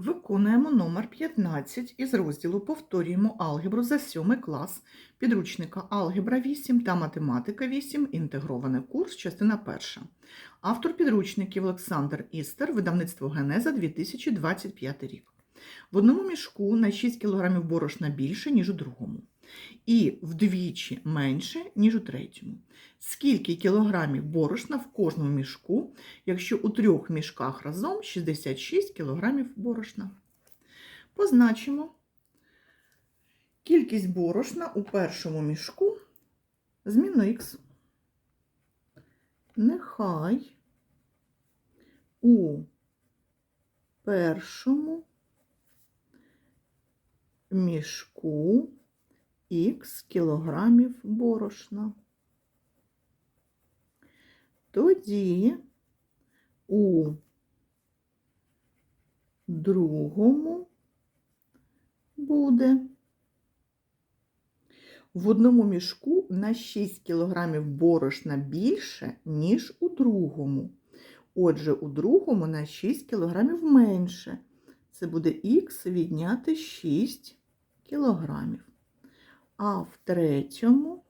Виконуємо номер 15 із розділу Повторюємо алгебру за 7 клас підручника Алгебра 8 та Математика 8. Інтегрований курс, частина 1. Автор підручників Олександр Істер, видавництво Генеза 2025 рік. В одному мішку на 6 кг борошна більше, ніж у другому. І вдвічі менше, ніж у третьому. Скільки кілограмів борошна в кожному мішку, якщо у трьох мішках разом 66 кг борошна? Позначимо кількість борошна у першому мішку змінно х. Нехай у першому мішку х кілограмів борошна. Тоді у другому буде в одному мішку на 6 кг борошна більше, ніж у другому. Отже, у другому на 6 кг менше. Це буде х відняти 6 кілограмів. А в третьому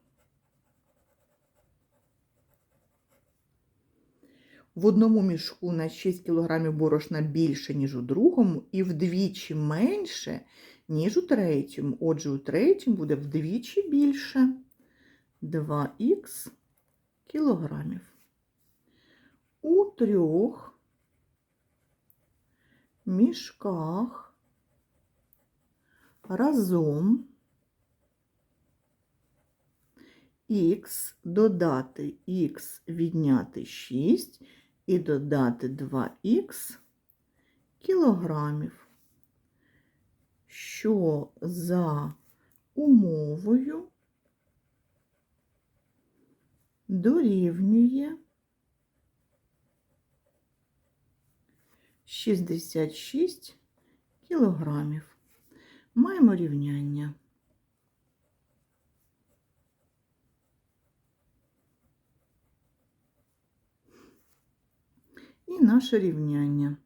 в одному мішку на 6 кг борошна більше, ніж у другому, і вдвічі менше, ніж у третьому. Отже, у третьому буде вдвічі більше 2х кілограмів. У трьох мішках разом х додати х відняти 6 і додати 2х кілограмів, що за умовою дорівнює 66 кілограмів. Маємо рівняння. І наше рівняння.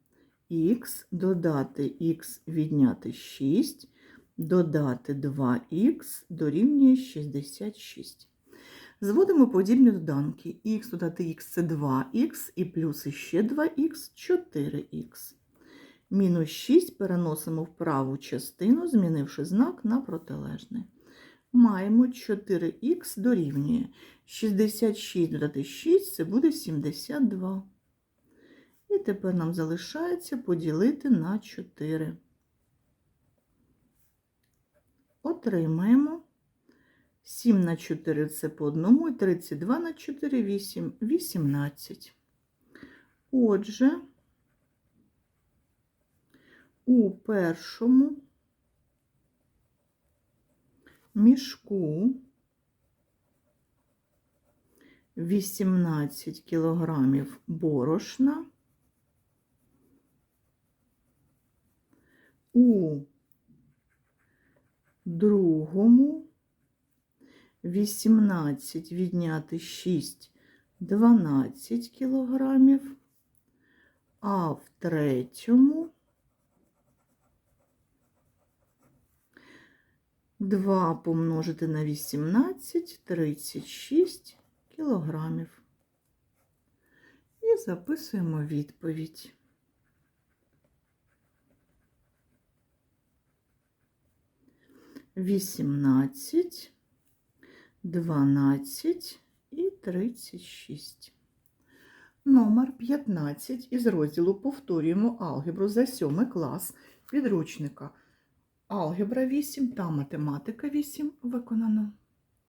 х додати х відняти 6, додати 2х дорівнює 66. Зводимо подібні доданки. х додати х це 2х і плюс ще 2х 4х. Мінус 6 переносимо в праву частину, змінивши знак на протилежний. Маємо 4х дорівнює 66 додати 6 це буде 72. І тепер нам залишається поділити на 4. Отримаємо 7 на 4 це по одному, і 32 на 4 8, 18. Отже, у першому мішку 18 кілограмів борошна. У другому 18 відняти 6 12 кілограмів, а в третьому 2 помножити на 18 36 кілограмів. І записуємо відповідь. Вісімнадцять, дванадцять і тридцять шість. Номер 15 із розділу Повторюємо алгебру за 7 клас підручника. Алгебра 8 та математика 8 виконано.